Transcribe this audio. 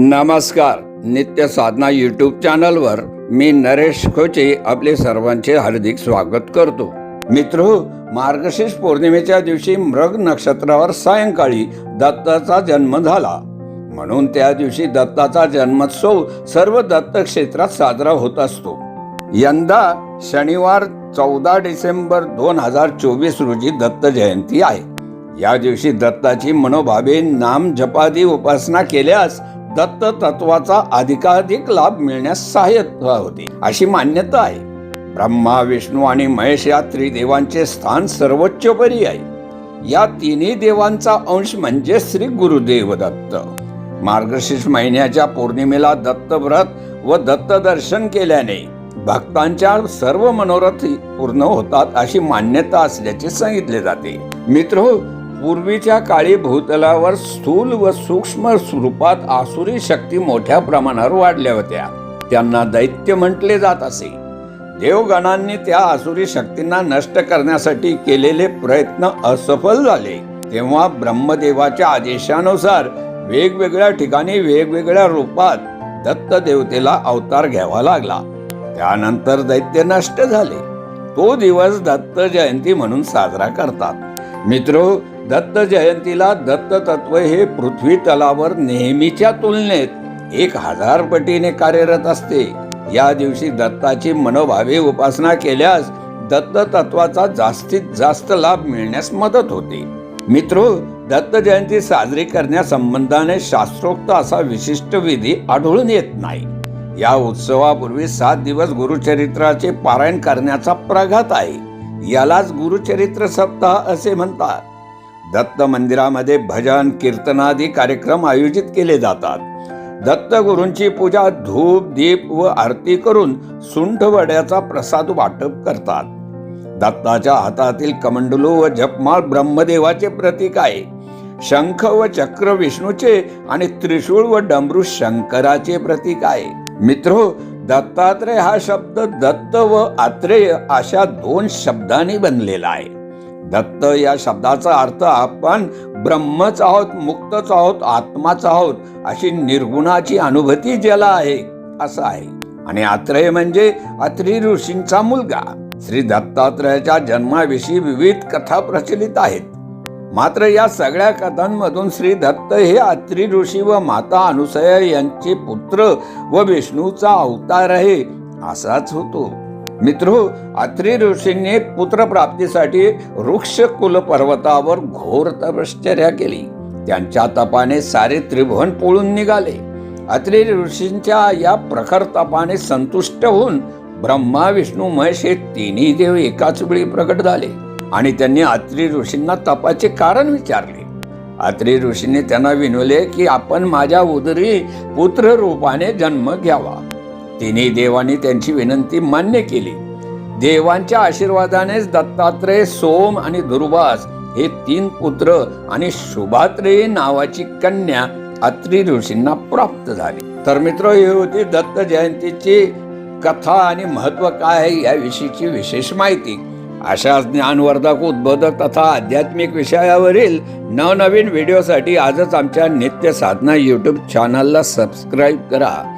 नमस्कार. नित्य साधना यूट्यूब चॅनलवर मी नरेश खोचे आपले सर्वांचे हार्दिक स्वागत करतो. मित्र मार्गशीर्ष पौर्णिमेच्या दिवशी मृग नक्षत्रावर सायंकाळी दत्ताचा जन्म झाला. म्हणून त्या दिवशी दत्ताचा जन्मोत्सव सर्व दत्त क्षेत्रात साजरा होत असतो. यंदा शनिवार चौदा डिसेंबर दोन हजार चोवीस रोजी दत्त जयंती आहे. या दिवशी दत्ताची मनोभावे नाम जपादी उपासना केल्यास दत्त तत्वाचा अधिकाधिक लाभ मिळण्यास सहाय्यता होते. अशी मान्यता आहे. ब्रह्मा विष्णू आणि महेश या त्रिदेवांचे स्थान सर्वोच्चपरी आहे. या तिन्ही देवांचा अंश म्हणजे श्री गुरुदेव दत्त मार्गशीर्ष महिन्याच्या पौर्णिमेला दत्तव्रत व दत्त दर्शन केल्याने भक्तांच्या सर्व मनोरथ पूर्ण होतात अशी मान्यता असल्याचे सांगितले जाते. मित्र पूर्वीच्या काळी भूतलावर स्थूल व सूक्ष्म स्वरूपात आसुरी शक्ती मोठ्या प्रमाणावर वाढल्या होत्या. त्यांना दैत्य म्हटले जात असे. देवगणांनी त्या आसुरी शक्तींना नष्ट करण्यासाठी केलेले प्रयत्न असफल झाले. तेव्हा ब्रह्मदेवाच्या आदेशानुसार वेगवेगळ्या ठिकाणी वेगवेगळ्या रूपात दत्त देवतेला अवतार घ्यावा लागला. त्यानंतर दैत्य नष्ट झाले. तो दिवस दत्त जयंती म्हणून साजरा करतात. मित्र दत्त जयंतीला दत्त तत्व हे पृथ्वी तलावर नेहमीच्या तुलनेत एक हजार पटीने कार्यरत असते. या दिवशी दत्ताची मनोभावे उपासना केल्यास दत्त तत्वाचा जास्तीत जास्त लाभ मिळण्यास मदत होते. मित्र दत्त जयंती साजरी करण्यासंबंधाने शास्त्रोक्त असा विशिष्ट विधी आढळून येत नाही. या उत्सवापूर्वी सात दिवस गुरुचरित्राचे पारायण करण्याचा प्रघात आहे. यालाच गुरुचरित्र सप्ताह असे म्हणतात. दत्त मंदिरामध्ये भजन कीर्तनादी कार्यक्रम आयोजित केले जातात. दत्तगुरूंची पूजा धूप दीप व आरती करून सुंठ वड्याचा प्रसाद वाटप करतात. दत्ताच्या हातातील कमंडलू व जपमाळ ब्रह्मदेवाचे प्रतीक आहे. शंख व चक्र विष्णूचे आणि त्रिशूळ व डमरू शंकराचे प्रतीक आहे. मित्रो दत्तात्रय हा शब्द दत्त व आत्रेय अशा दोन शब्दांनी बनलेला आहे. दत्त या शब्दाचा अर्थ आपण ब्रह्मच आहोत मुक्तच आहोत आत्माच आहोत अशी निर्गुणाची अनुभूती ज्याला आहे असं आहे. आणि आत्रेय म्हणजे अत्रि ऋषींचा मुलगा. श्री दत्तात्रयाच्या जन्माविषयी विविध कथा प्रचलित आहेत. मात्र या सगळ्या कथांमधून श्री दत्त हे अत्रि ऋषी व माता अनुसया यांचे पुत्र व विष्णूचा अवतार आहे असाच होतो. मित्र अत्रि ऋषींनी पुत्र प्राप्तीसाठी वृक्ष कुल पर्वतावर घोर तपश्चर्या केली. त्यांच्या तपाने सारे त्रिभुवन पळून निघाले. अत्रि ऋषींच्या या प्रखर तपाने संतुष्ट होऊन ब्रह्मा विष्णू महेश हे तिन्ही देव एकाच वेळी प्रकट झाले आणि त्यांनी अत्रि ऋषींना तपाचे कारण विचारले. अत्रि ऋषींनी त्यांना विनवले की आपण माझ्या उदरी पुत्र रूपाने जन्म घ्यावा. तिन्ही देवांनी त्यांची विनंती मान्य केली. देवांच्या आशीर्वादानेच दत्तात्रय सोम आणि दुर्वास हे तीन पुत्र आणि शुभात्रेय नावाची कन्या अत्री ऋषींना प्राप्त झाली. तर मित्र ही होती दत्त जयंतीची कथा आणि महत्त्व काय आहे याविषयीची विशेष माहिती. अशा ज्ञानवर्धक उद्बोधक तथा आध्यात्मिक विषयावरील नवनवीन व्हिडिओसाठी आजच आमच्या नित्य साधना यूट्यूब चॅनलला सबस्क्राईब करा.